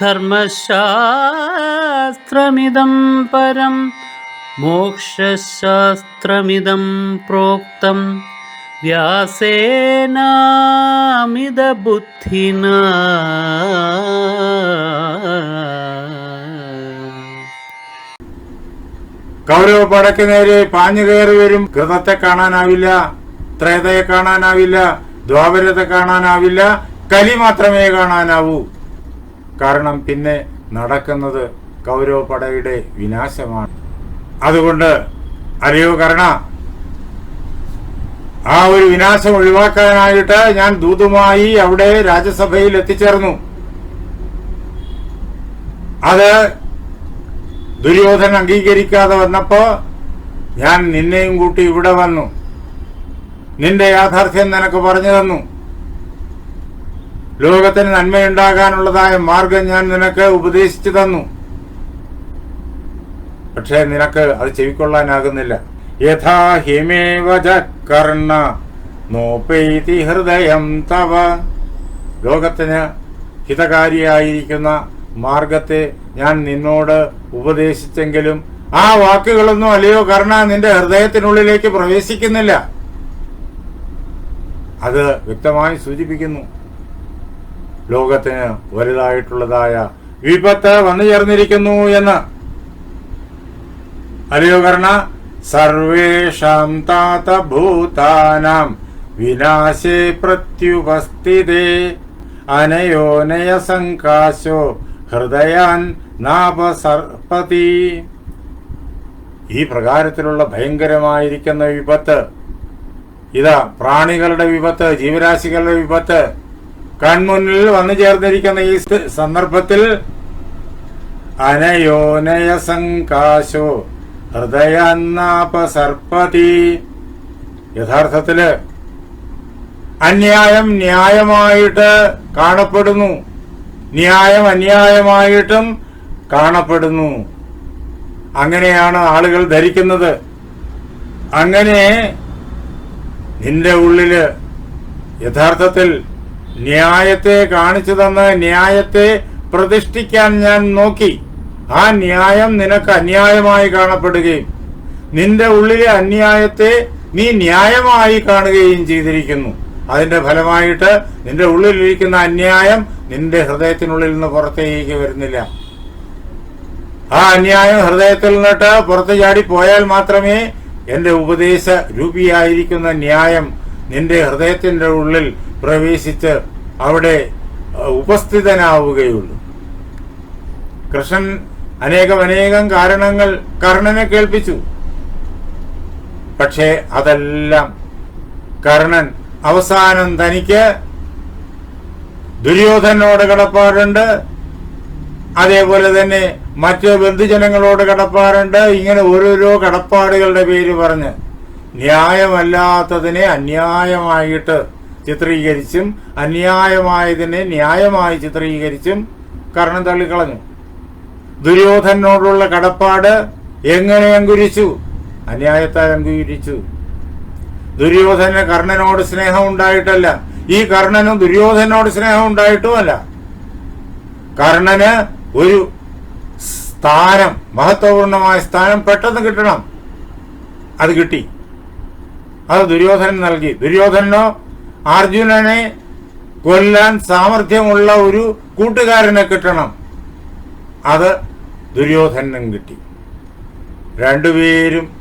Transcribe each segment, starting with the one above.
ധർമ്മശാസ്ത്രമിദം പരം മോക്ഷശാസ്ത്രമിതം പ്രോക്തം. വ്യാസേനാമിതബുദ്ധിന. കൗരവ പടക്ക് നേരെ പാഞ്ഞു കയറി വരും. കൃതത്തെ കാണാനാവില്ല ത്രേതയെ കാണാനാവില്ല ദ്വാപരത്തെ കാണാനാവില്ല കലി മാത്രമേ കാണാനാവൂ. കാരണം പിന്നെ നടക്കുന്നത് കൗരവപടയുടെ വിനാശമാണ്. അതുകൊണ്ട് അറിയോ കർണ ആ ഒരു വിനാശം ഒഴിവാക്കാനായിട്ട് ഞാൻ ദൂതുമായി അവിടെ രാജ്യസഭയിൽ എത്തിച്ചേർന്നു. അത് ദുര്യോധൻ അംഗീകരിക്കാതെ വന്നപ്പോ ഞാൻ നിന്നെയും കൂട്ടി ഇവിടെ വന്നു. നിന്റെ യാഥാർത്ഥ്യം നിനക്ക് പറഞ്ഞു തന്നു. ലോകത്തിന് നന്മയുണ്ടാകാനുള്ളതായ മാർഗം ഞാൻ നിനക്ക് ഉപദേശിച്ചു തന്നു. പക്ഷേ നിനക്ക് അത് ചെവിക്കൊള്ളാനാകുന്നില്ല. യഥാ നോപൈതി ഹൃദയം തവ. ലോകത്തിന് ഹിതകാരിയായിരിക്കുന്ന മാർഗത്തെ ഞാൻ നിന്നോട് ഉപദേശിച്ചെങ്കിലും ആ വാക്കുകളൊന്നും അല്ലയോ കർണ നിന്റെ ഹൃദയത്തിനുള്ളിലേക്ക് പ്രവേശിക്കുന്നില്ല. അത് വ്യക്തമായി സൂചിപ്പിക്കുന്നു. ലോകത്തിന് വലുതായിട്ടുള്ളതായ വിപത്ത് വന്നു ചേർന്നിരിക്കുന്നു എന്ന്. അല്ലയോ കർണ സർവേഷാം താത ഭൂതാനാം വിനാശേ പ്രത്യുപസ്ഥിതേ. അനയോനയ സങ്കാശോ ഹൃദയാൻ നാപസർപ്പതി ഈ പ്രകാരത്തിലുള്ള ഭയങ്കരമായിരിക്കുന്ന വിപത്ത് ഇതാ പ്രാണികളുടെ വിപത്ത് ജീവരാശികളുടെ വിപത്ത് കൺമുന്നിൽ വന്നു ചേർന്നിരിക്കുന്ന ഈ സന്ദർഭത്തിൽ അനയോനയ സംകാശോ ഹൃദയാന്നാപസർപ്പതി. യഥാർത്ഥത്തിൽ അന്യായം ന്യായമായിട്ട് കാണപ്പെടുന്നു. ന്യായം അന്യായമായിട്ടും കാണപ്പെടുന്നു. അങ്ങനെയാണ് ആളുകൾ ധരിക്കുന്നത്. അങ്ങനെ നിന്റെ ഉള്ളിൽ യഥാർത്ഥത്തിൽ ന്യായത്തെ കാണിച്ചു തന്ന് ന്യായത്തെ പ്രതിഷ്ഠിക്കാൻ ഞാൻ നോക്കി. ആ ന്യായം നിനക്ക് അന്യായമായി കാണപ്പെടുകയും നിന്റെ ഉള്ളിലെ അന്യായത്തെ നീ ന്യായമായി കാണുകയും ചെയ്തിരിക്കുന്നു. അതിന്റെ ഫലമായിട്ട് നിന്റെ ഉള്ളിലിരിക്കുന്ന അന്യായം നിന്റെ ഹൃദയത്തിനുള്ളിൽ നിന്ന് പുറത്തേക്ക് വരുന്നില്ല. ആ അന്യായം ഹൃദയത്തിൽ നിന്നിട്ട് പുറത്തു ചാടി പോയാൽ മാത്രമേ എന്റെ ഉപദേശ രൂപിയായിരിക്കുന്ന ന്യായം നിന്റെ ഹൃദയത്തിന്റെ ഉള്ളിൽ പ്രവേശിച്ച് അവിടെ ഉപസ്ഥിതനാവുകയുള്ളു. കൃഷ്ണൻ അനേകം അനേകം കാരണങ്ങൾ കർണനെ കേൾപ്പിച്ചു. പക്ഷേ അതെല്ലാം കർണൻ അവസാനം തനിക്ക് ദുര്യോധനോട് കടപ്പാടുണ്ട് അതേപോലെ തന്നെ മറ്റ് ബന്ധുജനങ്ങളോട് കടപ്പാടുണ്ട്. ഇങ്ങനെ ഓരോരോ കടപ്പാടുകളുടെ പേര് പറഞ്ഞ് ന്യായമല്ലാത്തതിനെ അന്യായമായിട്ട് ചിത്രീകരിച്ചും അന്യായമായതിനെ ന്യായമായി ചിത്രീകരിച്ചും കർണൻ തള്ളിക്കളഞ്ഞു. ദുര്യോധനോടുള്ള കടപ്പാട് എങ്ങനെ അങ്കുരിച്ചു? അന്യായത്താൽ അങ്കുരിച്ചു. ദുര്യോധന കർണനോട് സ്നേഹം ഉണ്ടായിട്ടല്ല ഈ കർണനും ദുര്യോധനോട് സ്നേഹം ഉണ്ടായിട്ടുമല്ല കർണന് ഒരു സ്ഥാനം മഹത്വപൂർണമായ സ്ഥാനം പെട്ടെന്ന് കിട്ടണം. അത് കിട്ടി. അത് ദുര്യോധനൻ നൽകി. ദുര്യോധനനോ അർജുനനെ കൊല്ലാൻ സാമർഥ്യമുള്ള ഒരു കൂട്ടുകാരനെ കിട്ടണം. അത് ദുര്യോധനൻ കിട്ടി. രണ്ടുപേരും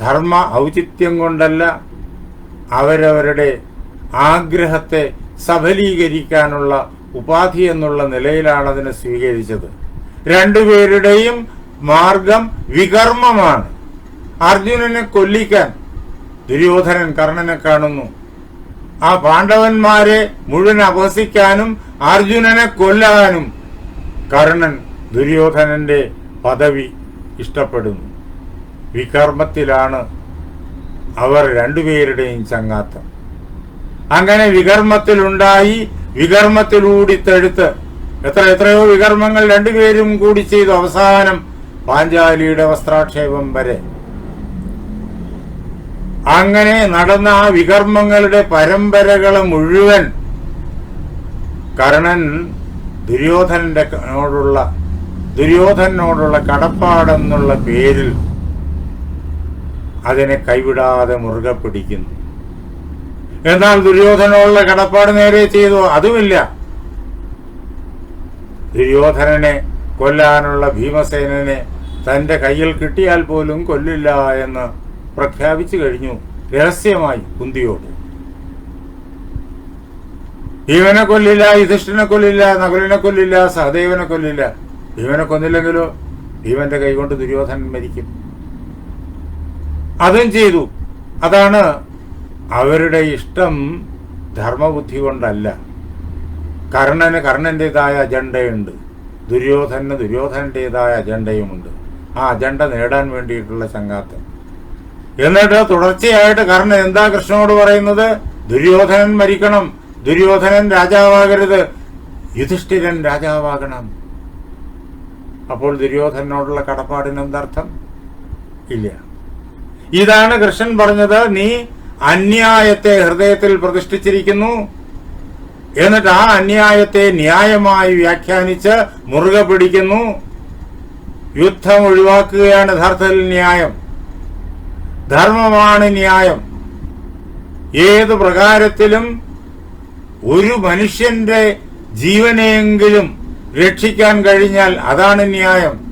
ധർമ്മ ഔചിത്യം കൊണ്ടല്ല അവരവരുടെ ആഗ്രഹത്തെ സഫലീകരിക്കാനുള്ള ഉപാധി എന്നുള്ള നിലയിലാണ് അതിനെ സ്വീകരിച്ചത്. രണ്ടുപേരുടെയും മാർഗം വികർമ്മമാണ്. അർജുനനെ കൊല്ലിക്കാൻ ദുര്യോധനൻ കർണനെ കാണുന്നു. ആ പാണ്ഡവന്മാരെ മുഴുവൻ അപഹസിക്കാനും അർജുനനെ കൊല്ലാനും കർണൻ ദുര്യോധനന്റെ പദവി ഇഷ്ടപ്പെടുന്നു. വികർമ്മത്തിലാണ് അവർ രണ്ടുപേരുടെയും ചങ്ങാത്തം. അങ്ങനെ വികർമ്മത്തിലുണ്ടായി വികർമ്മത്തിലൂടി തെഴുത്ത്. എത്ര എത്രയോ വികർമ്മങ്ങൾ രണ്ടുപേരും കൂടി ചെയ്തു അവസാനം പാഞ്ചാലിയുടെ വസ്ത്രാക്ഷേപം വരെ. അങ്ങനെ നടന്ന ആ വികർമ്മങ്ങളുടെ പരമ്പരകളെ മുഴുവൻ കർണൻ ദുര്യോധനന്റെ നോടുള്ള ദുര്യോധനോടുള്ള കടപ്പാടെന്നുള്ള പേരിൽ അതിനെ കൈവിടാതെ മുറുകെ പിടിക്കുന്നു. എന്നാൽ ദുര്യോധനോടുള്ള കടപ്പാട് നേരെ ചെയ്തു. അതുമില്ല. ദുര്യോധനനെ കൊല്ലാനുള്ള ഭീമസേനനെ തന്റെ കയ്യിൽ കിട്ടിയാൽ പോലും കൊല്ലില്ല എന്ന് പ്രഖ്യാപിച്ചു കഴിഞ്ഞു രഹസ്യമായി കുന്തിയോട്. ഭീമനെ കൊല്ലില്ല യുധിഷ്ഠിനെ കൊല്ലില്ല നകുലിനെ കൊല്ലില്ല സഹദേവനെ കൊല്ലില്ല. ഭീമനെ കൊന്നില്ലെങ്കിലോ ഭീമന്റെ കൈകൊണ്ട് ദുര്യോധനൻ മരിക്കും. അതും ചെയ്തു. അതാണ് അവരുടെ ഇഷ്ടം ധർമ്മബുദ്ധി കൊണ്ടല്ല. കർണന് കർണന്റേതായ അജണ്ടയുണ്ട്. ദുര്യോധനന് ദുര്യോധനന്റേതായ അജണ്ടയുമുണ്ട്. ആ അജണ്ട നേടാൻ വേണ്ടിയിട്ടുള്ള ചങ്ങാത്തം എന്നിട്ട് തുടർച്ചയായിട്ട് കർണൻ എന്താ കൃഷ്ണനോട് പറയുന്നത്? ദുര്യോധനൻ മരിക്കണം. ദുര്യോധനൻ രാജാവാകരുത്. യുധിഷ്ഠിരൻ രാജാവാകണം. അപ്പോൾ ദുര്യോധനോടുള്ള കടപ്പാടിന് എന്തർത്ഥം ഇല്ല. ഇതാണ് കൃഷ്ണൻ പറഞ്ഞത് നീ അന്യായത്തെ ഹൃദയത്തിൽ പ്രതിഷ്ഠിച്ചിരിക്കുന്നു. എന്നിട്ട് ആ അന്യായത്തെ ന്യായമായി വ്യാഖ്യാനിച്ച് മുറുകെ പിടിക്കുന്നു. യുദ്ധം ഒഴിവാക്കുകയാണ് യഥാർത്ഥത്തിൽ ന്യായം. ധർമ്മമാണ് ന്യായം. ഏത് പ്രകാരത്തിലും ഒരു മനുഷ്യന്റെ ജീവനെയെങ്കിലും രക്ഷിക്കാൻ കഴിഞ്ഞാൽ അതാണ് ന്യായം.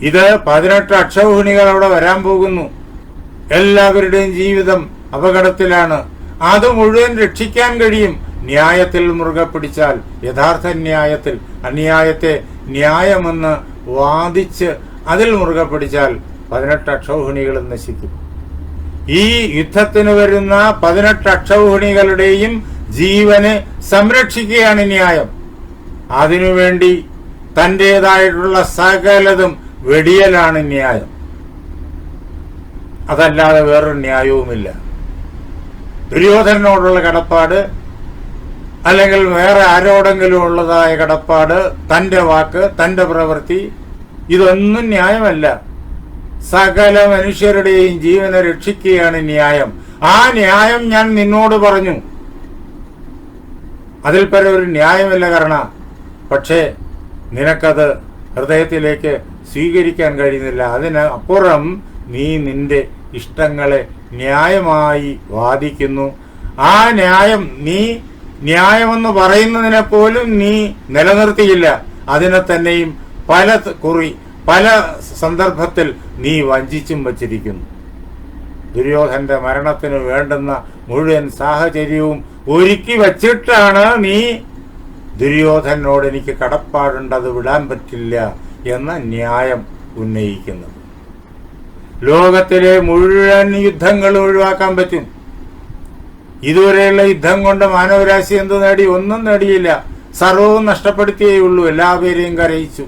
ഇത് പതിനെട്ട് അക്ഷൗഹിണികൾ അവിടെ വരാൻ പോകുന്നു. എല്ലാവരുടെയും ജീവിതം അപകടത്തിലാണ്. അത് മുഴുവൻ രക്ഷിക്കാൻ കഴിയും. ന്യായത്തിൽ മുറുകെ പിടിച്ചാൽ യഥാർത്ഥ ന്യായത്തിൽ അന്യായത്തെ ന്യായമെന്ന് വാദിച്ച് അതിൽ മുറുകെ പിടിച്ചാൽ പതിനെട്ട് അക്ഷൗഹിണികളും നശിക്കും. ഈ യുദ്ധത്തിന് വരുന്ന പതിനെട്ട് അക്ഷൗഹിണികളുടെയും ജീവന് സംരക്ഷിക്കുകയാണ് ന്യായം. അതിനുവേണ്ടി തന്റേതായിട്ടുള്ള സകലതും വെടിയലാണ് ന്യായം. അതല്ലാതെ വേറൊരു ന്യായവുമില്ല. ദുര്യോധനോടുള്ള കടപ്പാട് അല്ലെങ്കിൽ വേറെ ആരോടെങ്കിലും ഉള്ളതായ കടപ്പാട് തന്റെ വാക്ക് തന്റെ പ്രവൃത്തി ഇതൊന്നും ന്യായമല്ല. സകല മനുഷ്യരുടെയും ജീവനെ രക്ഷിക്കുകയാണ് ന്യായം. ആ ന്യായം ഞാൻ നിന്നോട് പറഞ്ഞു. അതിൽ പരം ഒരു ന്യായമില്ല കരണ പക്ഷേ നിനക്കത് ഹൃദയത്തിലേക്ക് സ്വീകരിക്കാൻ കഴിയുന്നില്ല. അതിന് അപ്പുറം നീ നിന്റെ ഇഷ്ടങ്ങളെ ന്യായമായി വാദിക്കുന്നു. ആ ന്യായം നീ ന്യായമെന്ന് പറയുന്നതിനെ പോലും നീ നിലനിർത്തിയില്ല. അതിനെ തന്നെയും പല കുറി പല സന്ദർഭത്തിൽ നീ വഞ്ചിച്ചും വച്ചിരിക്കുന്നു. ദുര്യോധന്റെ മരണത്തിന് വേണ്ടുന്ന മുഴുവൻ സാഹചര്യവും ഒരുക്കി വച്ചിട്ടാണ് നീ ദുര്യോധനോട് എനിക്ക് കടപ്പാടുണ്ട് അത് വിടാൻ പറ്റില്ല എന്ന ന്യായം ഉന്നയിക്കുന്നത്. ലോകത്തിലെ മുഴുവൻ യുദ്ധങ്ങൾ ഒഴിവാക്കാൻ പറ്റും. ഇതുവരെയുള്ള യുദ്ധം കൊണ്ട് മാനവരാശി എന്ത് നേടി? ഒന്നും നേടിയില്ല. സർവവും നഷ്ടപ്പെടുത്തിയേ ഉള്ളൂ. എല്ലാവരെയും കരയിച്ചു.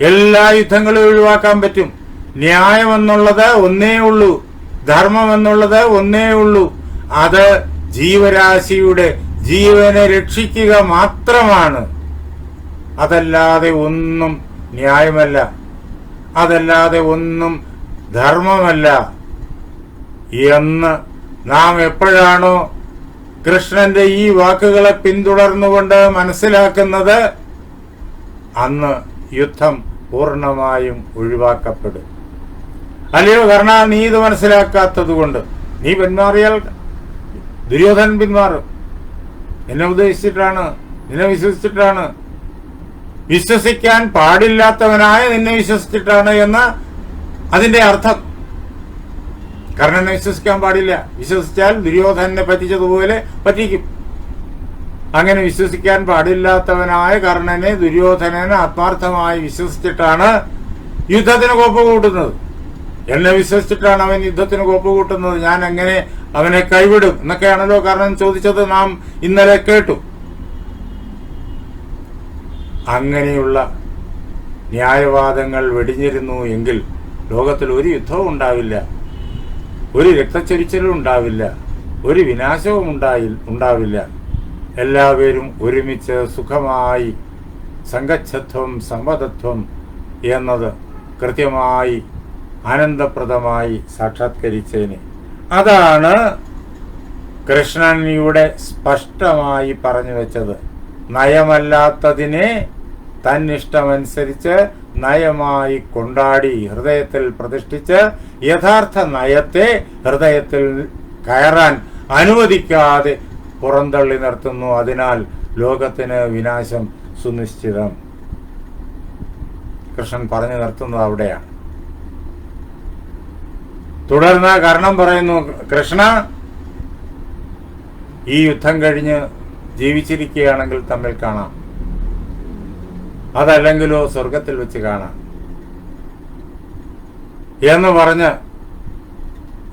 എല്ലാ യുദ്ധങ്ങളും ഒഴിവാക്കാൻ പറ്റും. ന്യായം എന്നുള്ളത് ഒന്നേ ഉള്ളൂ. ധർമ്മം എന്നുള്ളത് ഒന്നേ ഉള്ളൂ. അത് ജീവരാശിയുടെ ജീവനെ രക്ഷിക്കുക മാത്രമാണ്. അതല്ലാതെ ഒന്നും ന്യായമല്ല. അതല്ലാതെ ഒന്നും ധർമ്മമല്ല. എന്ന് നാം എപ്പോഴാണോ കൃഷ്ണന്റെ ഈ വാക്കുകളെ പിന്തുടർന്നുകൊണ്ട് മനസ്സിലാക്കുന്നത് അന്ന് യുദ്ധം പൂർണമായും ഒഴിവാക്കപ്പെടും. അല്ലയോ കർണ നീ ഇത് മനസ്സിലാക്കാത്തത് കൊണ്ട്. നീ പിന്മാറിയാൽ ദുര്യോധനൻ പിന്മാറും. നിന്നെ ഉദ്ദേശിച്ചിട്ടാണ് നിന്നെ വിശ്വസിച്ചിട്ടാണ്. വിശ്വസിക്കാൻ പാടില്ലാത്തവനായ നിന്നെ വിശ്വസിച്ചിട്ടാണ് എന്ന അതിന്റെ അർത്ഥം. കർണനെ വിശ്വസിക്കാൻ പാടില്ല. വിശ്വസിച്ചാൽ ദുര്യോധനെ പറ്റിച്ചതുപോലെ പറ്റിക്കും. അങ്ങനെ വിശ്വസിക്കാൻ പാടില്ലാത്തവനായ കർണനെ ദുര്യോധനനെ ആത്മാർത്ഥമായി വിശ്വസിച്ചിട്ടാണ് യുദ്ധത്തിന് കോപ്പ് കൂട്ടുന്നത്. എന്നെ വിശ്വസിച്ചിട്ടാണ് അവൻ യുദ്ധത്തിന് കോപ്പ് കൂട്ടുന്നത്. ഞാൻ എങ്ങനെ അവനെ കൈവിടും? എന്നൊക്കെയാണല്ലോ കർണൻ ചോദിച്ചത് നാം ഇന്നലെ കേട്ടു. അങ്ങനെയുള്ള ന്യായവാദങ്ങൾ വെടിഞ്ഞിരുന്നു എങ്കിൽ ലോകത്തിൽ ഒരു യുദ്ധവും ഉണ്ടാവില്ല. ഒരു രക്തച്ചൊരിച്ചിലും ഉണ്ടാവില്ല. ഒരു വിനാശവും ഉണ്ടായി ഉണ്ടാവില്ല. എല്ലാവരും ഒരുമിച്ച് സുഖമായി സംഘച്ഛത്വം സമ്മതത്വം എന്നത് കൃത്യമായി ആനന്ദപ്രദമായി സാക്ഷാത്കരിച്ചതിന് അതാണ് കൃഷ്ണൻ ഇവിടെ സ്പഷ്ടമായി പറഞ്ഞു വെച്ചത്. നയമല്ലാത്തതിനെ തന്നിഷ്ടമനുസരിച്ച് നയമായി കൊണ്ടാടി ഹൃദയത്തിൽ പ്രതിഷ്ഠിച്ച് യഥാർത്ഥ നയത്തെ ഹൃദയത്തിൽ കയറാൻ അനുവദിക്കാതെ പുറന്തള്ളി നിർത്തുന്നു. അതിനാൽ ലോകത്തിന് വിനാശം സുനിശ്ചിതം. കൃഷ്ണൻ പറഞ്ഞു നിർത്തുന്നത് അവിടെയാണ്. തുടർന്ന് കർണം പറയുന്നു കൃഷ്ണ ഈ യുദ്ധം കഴിഞ്ഞ് ജീവിച്ചിരിക്കുകയാണെങ്കിൽ തമ്മിൽ കാണാം. അതല്ലെങ്കിലോ സ്വർഗത്തിൽ വെച്ച് കാണാം. എന്ന് പറഞ്ഞ്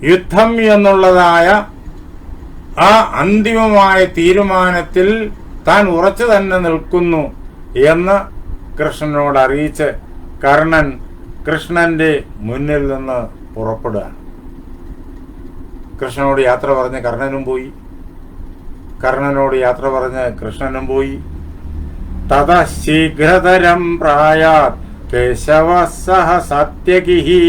യുദ്ധം എന്നുള്ളതായ ആ അന്തിമമായ തീരുമാനത്തിൽ താൻ ഉറച്ചു തന്നെ നിൽക്കുന്നു എന്ന് കൃഷ്ണനോട് അറിയിച്ച് കർണൻ കൃഷ്ണന്റെ മുന്നിൽ നിന്ന് പുറപ്പെടുകയാണ്. കൃഷ്ണനോട് യാത്ര പറഞ്ഞ് കർണനും പോയി. കർണനോട് യാത്ര പറഞ്ഞ് കൃഷ്ണനും പോയി. തത ശീഘ്രതരം പ്രായാത് കേശവ സഹ സത്യകിഹി